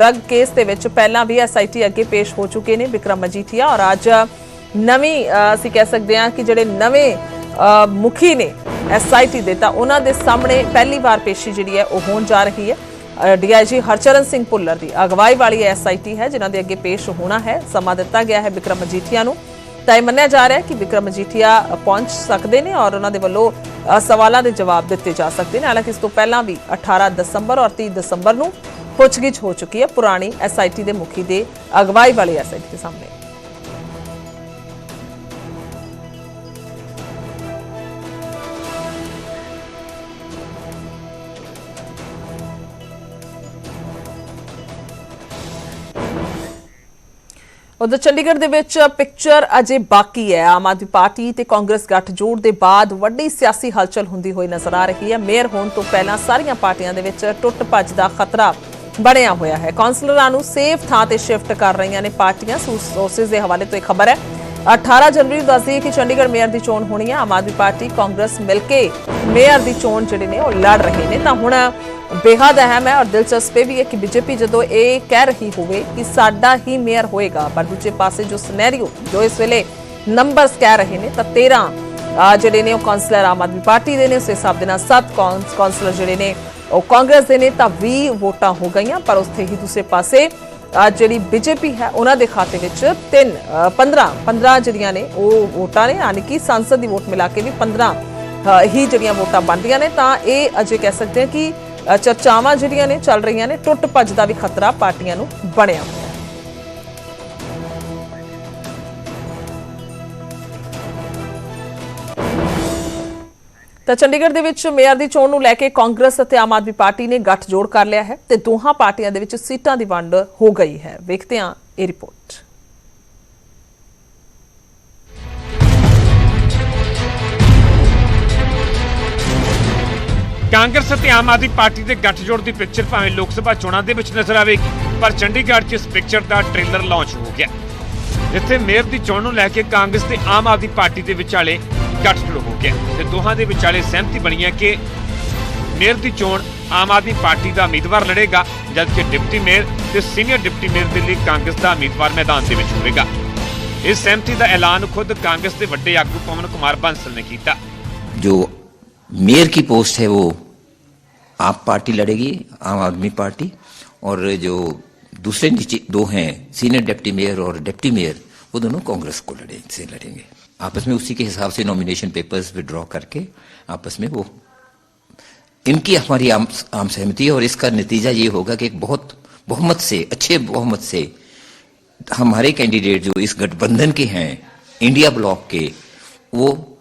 Drug case ਦੇ ਵਿੱਚ ਪਹਿਲਾਂ ਵੀ ਐਸਆਈਟੀ ਅੱਗੇ ਪੇਸ਼ ਹੋ ਚੁੱਕੇ ਨੇ ਵਿਕਰਮ ਮਜੀਠੀਆ ਔਰ ਅੱਜ ਨਵੀਂ ਅਸੀਂ ਕਹਿ ਸਕਦੇ ਹਾਂ ਕਿ ਜਿਹੜੇ ਨਵੇਂ ਮੁਖੀ ਨੇ ਐਸਆਈਟੀ ਦੇ ਤਾਂ ਉਹਨਾਂ ਦੇ ਸਾਹਮਣੇ ਪਹਿਲੀ ਵਾਰ ਪੇਸ਼ੀ ਜਿਹੜੀ ਹੈ ਉਹ ਹੋਣ ਜਾ ਰਹੀ ਹੈ। ਡੀਆਈਜੀ ਹਰਚਰਨ ਸਿੰਘ ਭੁੱਲਰ ਦੀ ਅਗਵਾਈ ਵਾਲੀ ਐਸਆਈਟੀ ਹੈ ਜਿਨ੍ਹਾਂ ਦੇ ਅੱਗੇ ਪੇਸ਼ ਹੋਣਾ ਹੈ, ਸਮਾਂ ਦਿੱਤਾ ਗਿਆ ਹੈ ਵਿਕਰਮ ਮਜੀਠੀਆ ਨੂੰ। ਤਾਂ ਇਹ ਮੰਨਿਆ ਜਾ ਰਿਹਾ ਹੈ ਕਿ ਵਿਕਰਮ ਮਜੀਠੀਆ ਪਹੁੰਚ ਸਕਦੇ ਨੇ ਔਰ ਉਹਨਾਂ ਦੇ ਵੱਲੋਂ ਸਵਾਲਾਂ ਦੇ ਜਵਾਬ ਦਿੱਤੇ ਜਾ ਸਕਦੇ ਨੇ। ਹਾਲਾਂਕਿ ਇਸ ਤੋਂ ਪਹਿਲਾਂ ਵੀ 18 ਦਸੰਬਰ ਔਰ 30 ਦਸੰਬਰ ਨੂੰ ਪੁੱਛਗਿੱਛ ਹੋ ਚੁੱਕੀ ਹੈ ਪੁਰਾਣੀ ਐਸਆਈਟੀ ਦੇ ਮੁਖੀ ਦੇ ਅਗਵਾਈ ਵਾਲੀ ਐਸਆਈਟੀ ਦੇ ਸਾਹਮਣੇ। ਉਧਰ ਚੰਡੀਗੜ੍ਹ ਦੇ ਵਿੱਚ ਪਿਕਚਰ ਅਜੇ ਬਾਕੀ ਹੈ। ਆਮ ਆਦਮੀ ਪਾਰਟੀ ਤੇ ਕਾਂਗਰਸ ਗੱਠਜੋੜ ਦੇ ਬਾਅਦ ਵੱਡੀ ਸਿਆਸੀ ਹਲਚਲ ਹੁੰਦੀ ਹੋਈ ਨਜ਼ਰ ਆ ਰਹੀ ਹੈ। ਮੇਅਰ ਹੋਣ ਤੋਂ ਪਹਿਲਾਂ ਸਾਰੀਆਂ ਪਾਰਟੀਆਂ ਦੇ ਵਿੱਚ ਟੁੱਟ ਭੱਜ ਦਾ ਖਤਰਾ ਬਣਿਆ ਹੋਇਆ ਹੈ। ਕਾਉਂਸਲਰਾਂ ਨੂੰ ਸੇਫ ਥਾਂ ਤੇ ਸ਼ਿਫਟ ਕਰ ਰਹੀਆਂ ਨੇ ਪਾਰਟੀਆਂ। ਸੋਰਸਿਸ ਦੇ ਹਵਾਲੇ ਤੋਂ ਇਹ ਖਬਰ ਹੈ। 18 ਜਨਵਰੀ ਨੂੰ ਦੱਸਦੀ ਹੈ ਕਿ ਚੰਡੀਗੜ੍ਹ ਮੇਅਰ ਦੀ ਚੋਣ ਹੋਣੀ ਹੈ। ਆਮ ਆਦਮੀ ਪਾਰਟੀ, ਕਾਂਗਰਸ ਮਿਲ ਕੇ ਮੇਅਰ ਦੀ ਚੋਣ ਜਿਹੜੇ ਨੇ ਉਹ ਲੜ ਰਹੇ ਨੇ। ਤਾਂ ਹੁਣ ਬੇहद ਅਹਿਮ ਹੈ ਔਰ ਦਿਲਚਸਪ ਇਹ ਵੀ ਹੈ ਕਿ ਬੀਜੇਪੀ ਜਦੋਂ ਇਹ ਕਹਿ ਰਹੀ ਹੋਵੇ ਕਿ ਸਾਡਾ ਹੀ ਮੇਅਰ ਹੋਏਗਾ, ਪਰ ਦੂਜੇ ਪਾਸੇ ਜੋ ਸਿਨੈਰੀਓ ਜੋ ਇਸ ਵੇਲੇ ਨੰਬਰਸ ਕਹਿ ਰਹੇ ਨੇ, ਤਾਂ 13 ਜਿਹੜੇ ਨੇ ਉਹ ਕਾਉਂਸਲਰ ਆਮ ਆਦਮੀ ਪਾਰਟੀ ਦੇ ਨੇ। ਉਸ ਹਿਸਾਬ ਦੇ ਨਾਲ 7 ਕਾਉਂਸਲਰ ਜਿਹੜੇ ਨੇ ਉਹ ਕਾਂਗਰਸ ਦੇ ਨੇ ਤਾਂ 20 ਵੋਟਾਂ ਹੋ ਗਈਆਂ, ਪਰ ਉੱਥੇ ਹੀ ਦੂਸਰੇ ਪਾਸੇ, ਅਹ, ਜਿਹੜੀ ਬੀਜੇਪੀ ਹੈ, ਉਹਨਾਂ ਦੇ ਖਾਤੇ ਵਿੱਚ 3 15 15 ਜਿਹੜੀਆਂ ਨੇ, ਉਹ ਵੋਟਾਂ ਨੇ, ਯਾਨੀ ਕਿ ਸੰਸਦ ਦੀ ਵੋਟ ਮਿਲਾ ਕੇ ਵੀ 15 ਹੀ ਜਿਹੜੀਆਂ ਵੋਟਾਂ ਬਣਦੀਆਂ ਨੇ, ਤਾਂ ਇਹ ਅਜੇ ਕਹਿ ਸਕਦੇ ਹਾਂ ਕਿ ਚਰਚਾਵਾਂ ਜਿਹੜੀਆਂ ਨੇ ਚੱਲ ਰਹੀਆਂ ਨੇ, ਟੁੱਟ ਭੱਜ ਦਾ ਵੀ ਖਤਰਾ ਪਾਰਟੀਆਂ ਨੂੰ ਬਣਿਆ। ਤਾਂ ਚੰਡੀਗੜ੍ਹ ਦੇ ਵਿੱਚ ਮੇਅਰ ਦੀ ਚੋਣ ਨੂੰ ਲੈ ਕੇ ਕਾਂਗਰਸ ਅਤੇ ਆਮ ਆਦਮੀ ਪਾਰਟੀ ਨੇ ਗੱਠਜੋੜ ਕਰ ਲਿਆ ਹੈ ਤੇ ਦੋਹਾਂ ਪਾਰਟੀਆਂ ਦੇ ਵਿੱਚ ਸੀਟਾਂ ਦੀ ਵੰਡ ਹੋ ਗਈ ਹੈ। ਵੇਖਦੇ ਹਾਂ ਇਹ ਰਿਪੋਰਟ। ਕਾਂਗਰਸ ਅਤੇ ਆਮ ਆਦਮੀ ਪਾਰਟੀ ਦੇ ਗੱਠਜੋੜ ਦੀ ਪਿਕਚਰ ਭਾਵੇਂ ਲੋਕ ਸਭਾ ਚੋਣਾਂ ਦੇ ਵਿੱਚ ਨਜ਼ਰ ਆਵੇਗੀ, ਪਰ ਚੰਡੀਗੜ੍ਹ 'ਚ ਇਸ ਪਿਕਚਰ ਦਾ ਟ੍ਰੇਲਰ ਲਾਂਚ ਹੋ ਗਿਆ। ਇੱਥੇ ਮੇਅਰ ਦੀ ਚੋਣ ਨੂੰ ਲੈ ਕੇ ਕਾਂਗਰਸ ਤੇ ਆਮ ਆਦਮੀ ਪਾਰਟੀ ਦੇ ਵਿਚਾਲੇ ਗੱਠਜੋੜ ਹੋ ਗਿਆ ਤੇ ਦੋਹਾਂ ਦੇ ਵਿਚਾਲੇ ਸਹਿਮਤੀ ਬਣੀ ਹੈ ਕਿ ਮੇਅਰ ਦੀ ਚੋਣ ਆਮ ਆਦਮੀ ਪਾਰਟੀ ਦਾ ਉਮੀਦਵਾਰ ਲੜੇਗਾ ਜਦਕਿ ਡਿਪਟੀ ਮੇਅਰ ਤੇ ਸੀਨੀਅਰ ਡਿਪਟੀ ਮੇਅਰ ਦੇ ਲਈ ਕਾਂਗਰਸ ਦਾ ਉਮੀਦਵਾਰ ਮੈਦਾਨ ਦੇ ਵਿੱਚ ਹੋਵੇਗਾ ਇਸ ਸਹਿਮਤੀ ਦਾ ਐਲਾਨ ਖੁਦ ਕਾਂਗਰਸ ਦੇ ਵੱਡੇ ਆਗੂ ਪਵਨ ਕੁਮਾਰ ਬੰਸਲ ਨੇ ਕੀਤਾ जो मेयर की पोस्ट है वो आप पार्टी लड़ेगी आम आदमी पार्टी और जो दूसरे नीचे दो हैं सीनियर डिप्टी मेयर और डिप्टी मेयर वो दोनों कांग्रेस को लड़े से लड़ेंगे। आपस में उसी के हिसाब से नॉमिनेशन पेपर्स विड्रॉ करके आपस में वो इनकी हमारी आम, आम सहमति है और इसका नतीजा ये होगा कि एक बहुत बहुमत से अच्छे बहुमत से हमारे कैंडिडेट जो इस गठबंधन के हैं इंडिया ब्लॉक के वो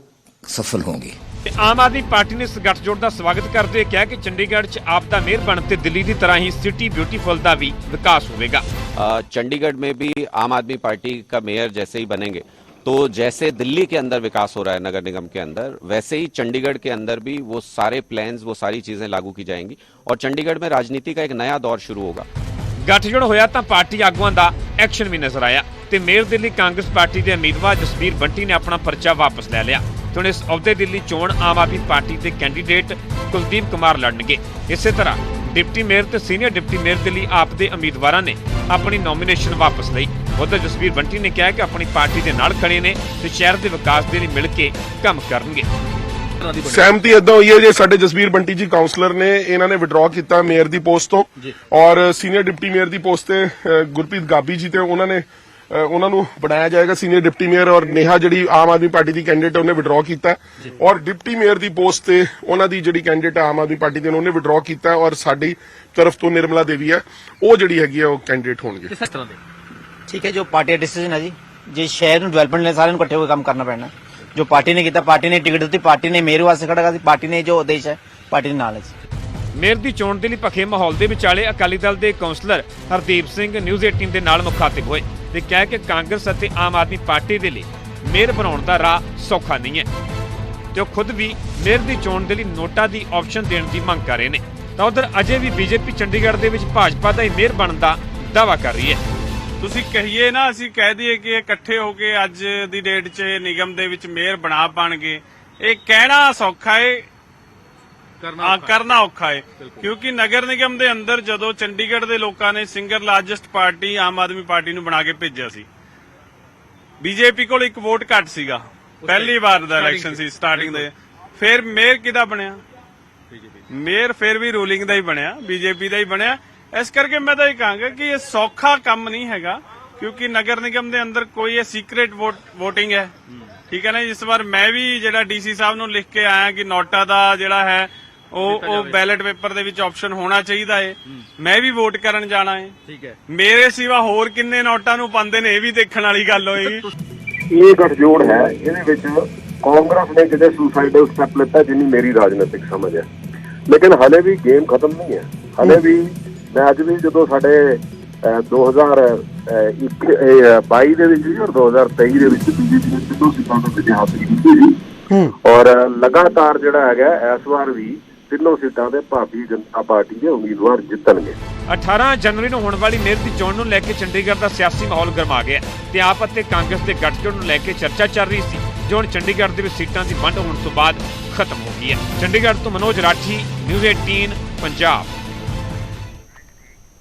सफल होंगे। ਆਮ ਆਦਮੀ ਪਾਰਟੀ ਨੇ ਇਸ ਗੱਠਜੋੜ ਦਾ ਸਵਾਗਤ ਕਰਦੇ ਹੋਏ ਕਿਹਾ ਕਿ ਚੰਡੀਗੜ੍ਹ 'ਚ ਆਪ ਦਾ ਮੇਅਰ ਬਣ ਤੇ ਦਿੱਲੀ ਦੀ ਤਰ੍ਹਾਂ ਹੀ ਸਿਟੀ ਬਿਊਟੀਫੁਲ ਦਾ ਵੀ ਵਿਕਾਸ ਹੋਵੇਗਾ अ, चंडीगढ़ में भी आम आदमी पार्टी का मेयर जैसे ही बनेंगे तो जैसे दिल्ली के अंदर विकास हो रहा है नगर निगम के अंदर वैसे ही चंडीगढ़ के अंदर भी वो सारे प्लान्स वो सारी चीजें लागू की जाएंगी और चंडीगढ़ में राजनीति का एक नया दौर शुरू होगा ਗੱਠਜੋੜ ਹੋਇਆ ਤਾਂ ਪਾਰਟੀ ਆਗੂਆਂ ਦਾ ਐਕਸ਼ਨ ਵੀ ਨਜ਼ਰ ਆਇਆ ਤੇ ਮੇਅਰ ਦੇ ਲਈ ਕਾਂਗਰਸ ਪਾਰਟੀ ਦੇ ਉਮੀਦਵਾਰ ਜਸਬੀਰ ਬੰਟੀ ਨੇ ਆਪਣਾ ਪਰਚਾ ਵਾਪਸ ਲੈ ਲਿਆ। ਤੇ ਹੁਣ ਇਸ ਅਹੁਦੇ ਦੇ ਲਈ ਚੋਣ ਆਮ ਆਦਮੀ ਪਾਰਟੀ ਦੇ ਕੈਂਡੀਡੇਟ ਕੁਲਦੀਪ ਕੁਮਾਰ ਲੜਨਗੇ। ਇਸੇ ਤਰ੍ਹਾਂ ਡਿਪਟੀ ਮੇਅਰ ਤੇ ਸੀਨੀਅਰ ਡਿਪਟੀ ਮੇਅਰ ਦੇ ਲਈ ਆਪ ਦੇ ਉਮੀਦਵਾਰਾਂ ਨੇ ਆਪਣੀ ਨੋਮੀਨੇਸ਼ਨ ਵਾਪਸ ਲਈ। ਉਧਰ ਜਸਬੀਰ ਬੰਟੀ ਨੇ ਕਿਹਾ ਕਿ ਆਪਣੀ ਪਾਰਟੀ ਦੇ ਨਾਲ ਖੜੇ ਨੇ ਤੇ ਸ਼ਹਿਰ ਦੇ ਵਿਕਾਸ ਦੇ ਲਈ ਮਿਲ ਕੇ ਕੰਮ ਕਰਨਗੇ। ਸਹਿਮਤੀ ਇਦਾਂ ਹੋਈ ਹੈ ਜੇ ਸਾਡੇ ਜਸਵੀਰ ਬੰਟੀ ਜੀ ਕਾਉਂਸਲਰ ਨੇ ਇਹਨਾਂ ਨੇ ਵਿਡਰਾਅ ਕੀਤਾ ਮੇਅਰ ਦੀ ਪੋਸਟ ਤੋਂ। ਔਰ ਸੀਨੀਅਰ ਡਿਪਟੀ ਮੇਅਰ ਦੀ ਪੋਸਟ ਤੇ ਗੁਰਪ੍ਰੀਤ ਗਾਬੀ ਜੀ ਤੇ ਉਹਨਾਂ ਨੇ ਉਹਨਾਂ ਨੂੰ ਬਣਾਇਆ ਜਾਏਗਾ ਸੀਨੀਅਰ ਡਿਪਟੀ ਮੇਅਰ ਔਰ ਨੇਹਾ ਜਿਹੜੀ ਆਮ ਆਦਮੀ ਪਾਰਟੀ ਦੀ ਕੈਂਡੀਡੇਟ ਉਹਨੇ ਵਿਡਰਾਅ ਕੀਤਾ। ਔਰ ਡਿਪਟੀ ਮੇਅਰ ਦੀ ਪੋਸਟ ਤੇ ਉਹਨਾਂ ਦੀ ਜਿਹੜੀ ਕੈਂਡੀਡੇਟ ਆਮ ਆਦਮੀ ਪਾਰਟੀ ਦੇ ਉਹਨੇ ਵਿਡਰਾਅ ਕੀਤਾ ਔਰ ਸਾਡੀ ਤਰਫ ਤੋਂ ਨਿਰਮਲਾ ਦੇਵੀ ਹੈ ਉਹ ਜਿਹੜੀ ਹੈਗੀ ਹੈ ਉਹ ਕੈਂਡੀਡੇਟ ਹੋਣਗੇ। ਠੀਕ ਹੈ ਜੋ ਪਾਰਟੀ ਦਾ ਡਿਸੀਜਨ ਹੈ ਜੀ ਜੇ ਸ਼ਹਿਰ ਨੂੰ ਡਿਵੈਲਪਮੈਂਟ ਲਈ ਸਾਰਿਆਂ ਨੂੰ ਇਕੱਠੇ ਹੋ ਕੇ ਕੰਮ ਕਰਨਾ ਪੈਣਾ। ਜੋ ਪਾਰਟੀ ਨੇ ਕੀਤਾ ਪਾਰਟੀ ਨੇ ਟਿਕਟ ਦਿੱਤੀ ਪਾਰਟੀ ਨੇ ਮੇਰੇ ਵਾਸਤੇ ਖੜਾ ਕਰਤੀ ਪਾਰਟੀ ਨੇ ਜੋ ਉਦੇਸ਼ ਹੈ ਪਾਰਟੀ ਦੇ ਨਾਲ ਹੈ ਜੀ। ਮੇਅਰ ਦੀ ਚੋਣ ਦੇ ਲਈ ਭਖੇ ਮਾਹੌਲ ਦੇ ਵਿਚਾਲੇ ਅਕਾਲੀ ਦਲ ਦੇ ਕਾਉਂਸਲਰ ਹਰਦੀਪ ਸਿੰਘ ਨਿਊਜ਼ 18 ਦੇ ਨਾਲ ਮੁਖਾਤਿਬ ਹੋਏ। ਤੇ ਕਿਹਾ ਕਿ ਕਾਂਗਰਸ ਅਤੇ ਆਮ ਆਦਮੀ ਪਾਰਟੀ ਦੇ ਲਈ ਮੇਅਰ ਬਣਾਉਣ ਦਾ ਰਾਹ ਸੌਖਾ ਨਹੀਂ ਹੈ। ਤੇ ਉਹ ਖੁਦ ਵੀ ਮੇਅਰ ਦੀ ਚੋਣ ਦੇ ਲਈ ਨੋਟਾ ਦੀ ਆਪਸ਼ਨ ਦੇਣ ਦੀ ਮੰਗ ਕਰ ਰਹੇ ਨੇ। ਤਾਂ ਉਧਰ ਅਜੇ ਵੀ ਬੀਜੇਪੀ ਚੰਡੀਗੜ੍ਹ ਦੇ ਵਿੱਚ ਭਾਜਪਾ ਦਾ ਹੀ ਮੇਅਰ ਬਣਨ ਦਾ ਦਾਅਵਾ ਕਰ ਰਹੀ ਹੈ। ਤੁਸੀਂ ਕਹੀਏ ਨਾ, ਅਸੀਂ ਕਹਿ ਦਈਏ ਕਿ ਇਕੱਠੇ ਹੋ ਕੇ ਅੱਜ ਦੀ ਡੇਟ 'ਚ ਨਿਗਮ ਦੇ ਵਿੱਚ ਮੇਅਰ ਬਣਾ ਪਾਣਗੇ। ਇਹ ਕਹਿਣਾ ਸੌਖਾ ਏ ਹਾਂ ਕਰਨਾ ਔਖਾ ਹੈ। ਕਿਉਂਕਿ ਨਗਰ ਨਿਗਮ ਦੇ ਅੰਦਰ ਜਦੋਂ ਚੰਡੀਗੜ੍ਹ ਦੇ ਲੋਕਾਂ ਨੇ single largest party Aam Aadmi Party ਨੂੰ ਬਣਾ ਕੇ ਭੇਜਿਆ ਸੀ। ਬੀਜੇਪੀ ਕੋਲ ਇੱਕ ਵੋਟ ਘੱਟ ਸੀਗਾ। ਪਹਿਲੀ ਵਾਰ ਦਾ ਇਲੈਕਸ਼ਨ ਸੀ ਸਟਾਰਟਿੰਗ ਦੇ। ਫਿਰ ਮੇਅਰ ਕਿਹਦਾ ਬਣਿਆ? ਮੇਅਰ ਫਿਰ ਵੀ ਰੂਲਿੰਗ ਦਾ ਹੀ ਬਣਿਆ ਬੀਜੇਪੀ ਦਾ ਹੀ ਬਣਿਆ। ਇਸ ਕਰਕੇ ਮੈਂ ਤਾਂ ਇਹ ਕਹਾਂਗਾ ਕਿ ਇਹ ਸੌਖਾ ਕੰਮ ਨਹੀਂ ਹੈਗਾ ਕਿਉਂਕਿ ਨਗਰ ਨਿਗਮ ਦੇ ਅੰਦਰ ਕੋਈ ਇਹ ਸੀਕ੍ਰੀਟ VOTING ਹੈ। ਠੀਕ ਹੈ ਨਾ ਇਸ ਵਾਰ ਮੈਂ ਵੀ ਜਿਹੜਾ ਡੀਸੀ ਸਾਹਿਬ ਨੂੰ ਲਿਖ ਕੇ ਆਇਆ ਕਿ ਨੋਟਾ ਦਾ ਜਿਹੜਾ ਹੈ ਉਹ ਉਹ ਬੈਲਟ ਪੇਪਰ ਦੇ ਵਿੱਚ ਆਪਸ਼ਨ ਹੋਣਾ ਚਾਹੀਦਾ ਹੈ। ਮੈਂ ਵੀ ਵੋਟ ਕਰਨ ਜਾਣਾ ਹੈ ਠੀਕ ਹੈ। ਮੇਰੇ ਸਿਵਾ ਹੋਰ ਕਿੰਨੇ ਨੋਟਾਂ ਨੂੰ ਪਾਉਂਦੇ ਨੇ ਇਹ ਵੀ ਦੇਖਣ ਵਾਲੀ ਗੱਲ ਹੋਏਗੀ। ਇਹ ਗੱਠਜੋੜ ਹੈ ਇਹਦੇ ਵਿੱਚ ਕਾਂਗਰਸ ਨੇ ਕਿਤੇ ਸੁਸਾਈਡਲ ਸਟੈਪ ਲਿੱਤਾ ਜਿੰਨੀ ਮੇਰੀ ਰਾਜਨੀਤਿਕ ਸਮਝ ਹੈ। ਲੇਕਿਨ ਹਲੇ ਵੀ ਗੇਮ ਖਤਮ ਨਹੀਂ ਹੈ। ਹਲੇ ਵੀ ਮੈਂ ਅੱਜ ਵੀ ਜਦੋਂ ਸਾਡੇ ਅਹ, 2021 ਇਹ, ਅਹ, 22 ਦੇ ਵਿੱਚ ਔਰ 2023 ਦੇ ਵਿੱਚ ਬੀਜੇਪੀ ਨੇ ਤਿੰਨੋਂ ਸੀਟਾਂ ਤੋਂ ਵਿਜੇ ਹਾਸਲ ਕੀਤੀ ਸੀ। ਔਰ ਲਗਾਤਾਰ ਜਿਹੜਾ ਹੈਗਾ ਇਸ ਵਾਰ ਵੀ ਤਿੰਨੋਂ ਸੀਟਾਂ ਤੇ ਭਾਰਤੀ ਜਨਤਾ ਪਾਰਟੀ ਦੇ ਉਮੀਦਵਾਰ ਜਿੱਤਣਗੇ। 18 ਜਨਵਰੀ ਨੂੰ ਹੋਣ ਵਾਲੀ ਮੇਅਰ ਦੀ ਚੋਣ ਨੂੰ ਲੈ ਕੇ ਚੰਡੀਗੜ੍ਹ ਦਾ ਸਿਆਸੀ ਮਾਹੌਲ ਗਰਮਾ ਗਿਆ। ਤੇ ਆਪ ਅਤੇ ਕਾਂਗਰਸ ਦੇ ਗੱਠਜੋੜ ਨੂੰ ਲੈ ਕੇ ਚਰਚਾ ਚੱਲ ਰਹੀ ਸੀ, ਜੋ ਹੁਣ ਚੰਡੀਗੜ੍ਹ ਦੇ ਵਿੱਚ ਸੀਟਾਂ ਦੀ ਵੰਡ ਹੋਣ ਤੋਂ ਬਾਅਦ ਖਤਮ ਹੋ ਗਈ ਹੈ। ਚੰਡੀਗੜ੍ਹ ਤੋਂ ਮਨੋਜ ਰਾਠੀ, ਨਿਊਜ਼ 18 ਪੰਜਾਬ।